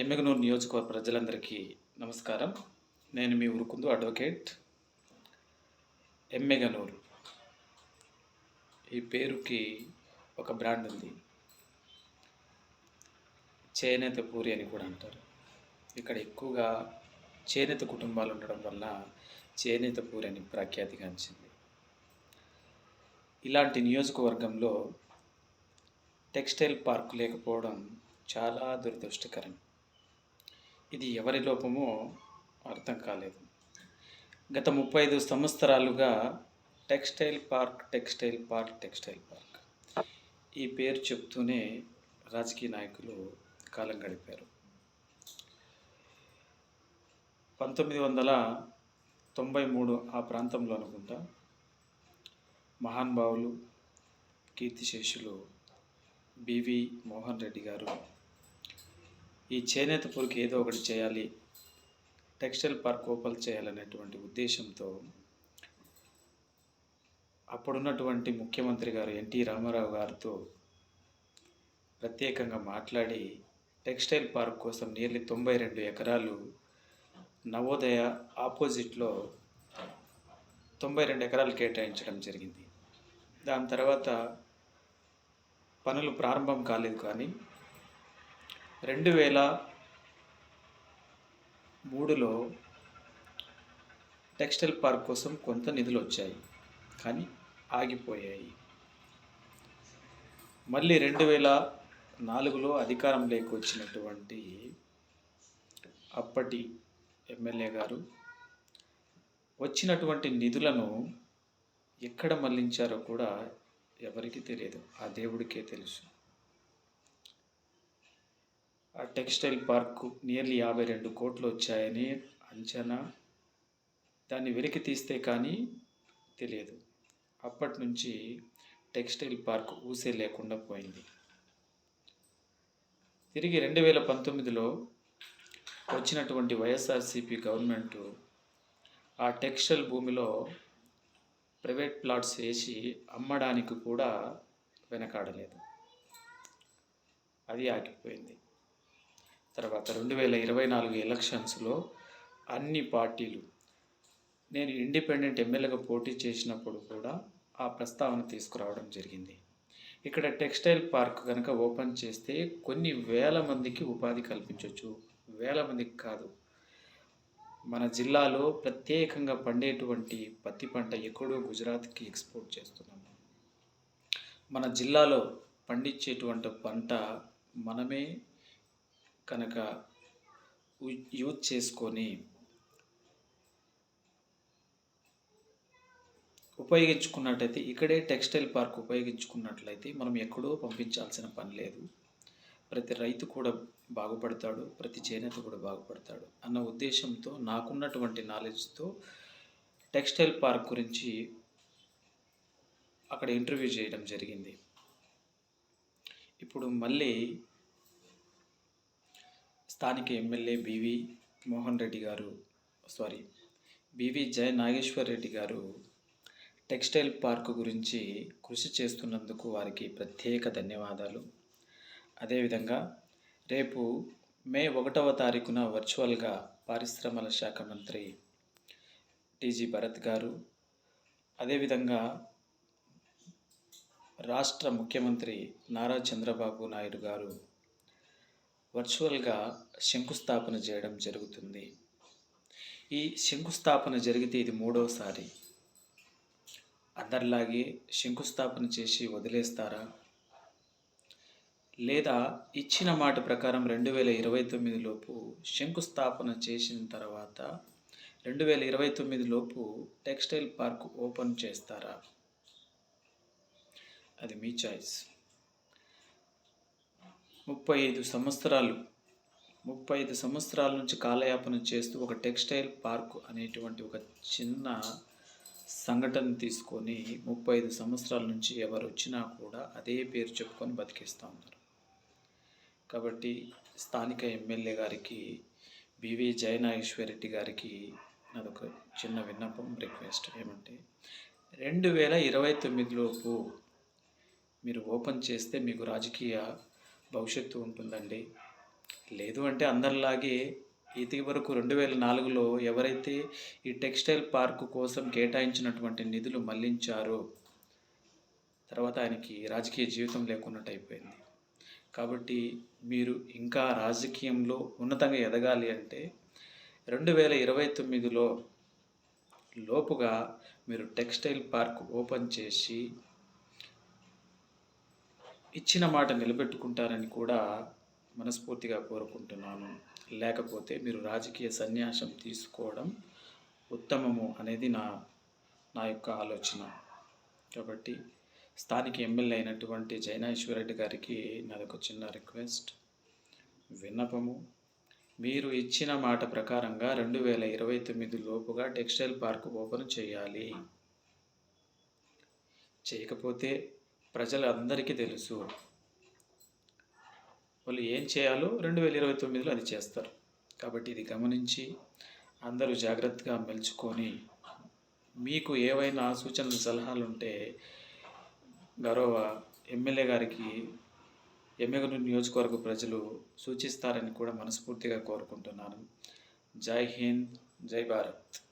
ఎమ్మెగనూరు నియోజకవర్గ ప్రజలందరికీ నమస్కారం. నేను మీ ఉరుకుందు అడ్వకేట్ ఎమ్మెగనూరు. ఈ పేరుకి ఒక బ్రాండ్ ఉంది. చేనేత పూరి అని కూడా అంటారు. ఇక్కడ ఎక్కువగా చేనేత కుటుంబాలు ఉండడం వల్ల చేనేత పూరి అని ప్రఖ్యాతిగాంచింది. ఇలాంటి నియోజకవర్గంలో టెక్స్టైల్ పార్క్ లేకపోవడం చాలా దురదృష్టకరం. ఇది ఎవరి లోపమో అర్థం కాలేదు. గత ముప్పై ఐదు సంవత్సరాలుగా textile park textile park textile park. ఈ పేరు చెప్తూనే రాజకీయ నాయకులు కాలం గడిపారు. పంతొమ్మిది వందల తొంభై మూడు ఆ ప్రాంతంలో అనుకుంటా మహానుభావులు కీర్తిశేషులు బివి మోహన్ రెడ్డి గారు ఈ చేనేత పురికి ఏదో ఒకటి చేయాలి టెక్స్టైల్ పార్క్ ఓపెన్ చేయాలనేటువంటి ఉద్దేశంతో అప్పుడున్నటువంటి ముఖ్యమంత్రి గారు ఎన్టీ రామారావు గారితో ప్రత్యేకంగా మాట్లాడి టెక్స్టైల్ పార్క్ కోసం నియర్లీ తొంభై రెండు ఎకరాలు నవోదయ ఆపోజిట్లో తొంభై రెండు ఎకరాలు కేటాయించడం జరిగింది. దాని తర్వాత పనులు ప్రారంభం కాలేదు కానీ రెండు వేల మూడులో టెక్స్టైల్ పార్క్ కోసం కొంత నిధులు వచ్చాయి కానీ ఆగిపోయాయి. మళ్ళీ రెండు వేల నాలుగులో అధికారంలోకి వచ్చినటువంటి అప్పటి ఎమ్మెల్యే గారు వచ్చినటువంటి నిధులను ఎక్కడ మళ్ళించారో కూడా ఎవరికీ తెలియదు. ఆ దేవుడికే తెలుసు. టెక్స్టైల్ పార్కు నియర్లీ యాభై రెండు కోట్లు వచ్చాయని అంచనా దాన్ని వెలికి తీస్తే కానీ తెలియదు. అప్పటి నుంచి టెక్స్టైల్ పార్క్ ఊసే లేకుండా పోయింది. తిరిగి రెండు వేల పంతొమ్మిదిలో వచ్చినటువంటి వైఎస్ఆర్సిపి గవర్నమెంట్ ఆ టెక్స్టైల్ భూమిలో ప్రైవేట్ ప్లాట్స్ వేసి అమ్మడానికి కూడా వెనకాడలేదు. అది ఆగిపోయింది. తర్వాత రెండు వేల ఇరవై నాలుగు ఎలక్షన్స్లో అన్ని పార్టీలు నేను ఇండిపెండెంట్ ఎమ్మెల్యేగా పోటీ చేసినప్పుడు కూడా ఆ ప్రస్తావన తీసుకురావడం జరిగింది. ఇక్కడ టెక్స్టైల్ పార్క్ కనుక ఓపెన్ చేస్తే కొన్ని వేల మందికి ఉపాధి కల్పించవచ్చు వేల మందికి కాదు. మన జిల్లాలో ప్రత్యేకంగా పండేటువంటి పత్తి పంట ఎక్కడో గుజరాత్కి ఎక్స్పోర్ట్ చేస్తున్నాము మన జిల్లాలో పండించేటువంటి పంట మనమే కనుక యూజ్ చేసుకొని ఉపయోగించుకున్నట్టయితే ఇక్కడే టెక్స్టైల్ పార్క్ ఉపయోగించుకున్నట్లయితే మనం ఎక్కడో పంపించాల్సిన పని లేదు. ప్రతి రైతు కూడా బాగుపడతాడు ప్రతి చేనేత కూడా బాగుపడతాడు అన్న ఉద్దేశంతో నాకున్నటువంటి నాలెడ్జ్తో టెక్స్టైల్ పార్క్ గురించి అక్కడ ఇంటర్వ్యూ చేయడం జరిగింది. ఇప్పుడు మళ్ళీ స్థానిక ఎమ్మెల్యే బీవీ మోహన్ రెడ్డి గారు sorry B V Jaya Nageshwar Reddy గారు టెక్స్టైల్ పార్క్ గురించి కృషి చేస్తున్నందుకు వారికి ప్రత్యేక ధన్యవాదాలు. అదేవిధంగా రేపు మే ఒకటవ తారీఖున వర్చువల్గా పారిశ్రమల శాఖ మంత్రి టీజీ భరత్ గారు అదేవిధంగా రాష్ట్ర ముఖ్యమంత్రి నారా చంద్రబాబు నాయుడు గారు వర్చువల్గా శంకుస్థాపన చేయడం జరుగుతుంది. ఈ శంకుస్థాపన జరిగితే ఇది మూడవసారి అందరిలాగే శంకుస్థాపన చేసి వదిలేస్తారా? లేదా ఇచ్చిన మాట ప్రకారం రెండు వేల ఇరవై తొమ్మిది లోపు శంకుస్థాపన చేసిన తర్వాత రెండు వేల ఇరవై తొమ్మిది లోపు టెక్స్టైల్ పార్క్ ఓపెన్ చేస్తారా? అది మీ చాయిస్. ముప్పై ఐదు సంవత్సరాలు ముప్పై ఐదు సంవత్సరాల నుంచి కాలయాపన చేస్తూ ఒక టెక్స్టైల్ పార్క్ అనేటువంటి ఒక చిన్న సంఘటన తీసుకొని ముప్పై ఐదు సంవత్సరాల నుంచి ఎవరు వచ్చినా కూడా అదే పేరు చెప్పుకొని బతికేస్తూ ఉన్నారు. కాబట్టి స్థానిక ఎమ్మెల్యే గారికి బివి జయనాగేశ్వరరెడ్డి గారికి నాదొక చిన్న విన్నపం రిక్వెస్ట్ ఏమంటే రెండు వేల ఇరవై తొమ్మిదిలోపు మీరు ఓపెన్ చేస్తే మీకు రాజకీయ భవిష్యత్తు ఉంటుందండి. లేదు అంటే అందరిలాగే ఇది వరకు రెండు వేల నాలుగులో ఎవరైతే ఈ టెక్స్టైల్ పార్కు కోసం కేటాయించినటువంటి నిధులు మళ్ళించారో తర్వాత ఆయనకి రాజకీయ జీవితం లేకున్నట్టు అయిపోయింది కాబట్టి మీరు ఇంకా రాజకీయంలో ఉన్నతంగా ఎదగాలి అంటే రెండు వేల ఇరవై తొమ్మిదిలో లోపుగా మీరు టెక్స్టైల్ పార్క్ ఓపెన్ చేసి ఇచ్చిన మాట నిలబెట్టుకుంటారని కూడా మనస్ఫూర్తిగా కోరుకుంటున్నాను. లేకపోతే మీరు రాజకీయ సన్యాసం తీసుకోవడం ఉత్తమము అనేది నా నా యొక్క ఆలోచన. కాబట్టి స్థానిక ఎమ్మెల్యే అయినటువంటి జైనాశ్వరరెడ్డి గారికి నాది ఒక చిన్న రిక్వెస్ట్. విన్నపము మీరు ఇచ్చిన మాట ప్రకారంగా రెండు వేల ఇరవై తొమ్మిది లోపుగా టెక్స్టైల్ పార్క్ ఓపెన్ చేయాలి. చేయకపోతే ప్రజలందరికీ తెలుసు. వాళ్ళు ఏం చేయాలో రెండు వేల ఇరవై తొమ్మిదిలో అది చేస్తారు. కాబట్టి ఇది గమనించి అందరూ జాగ్రత్తగా మెలుచుకొని మీకు ఏవైనా సూచనలు సలహాలు ఉంటే గౌరవ ఎమ్మెల్యే గారికి ఎమ్మెగనూరు నియోజకవర్గ ప్రజలు సూచిస్తారని కూడా మనస్ఫూర్తిగా కోరుకుంటున్నాను. జై హింద్ జై భారత్.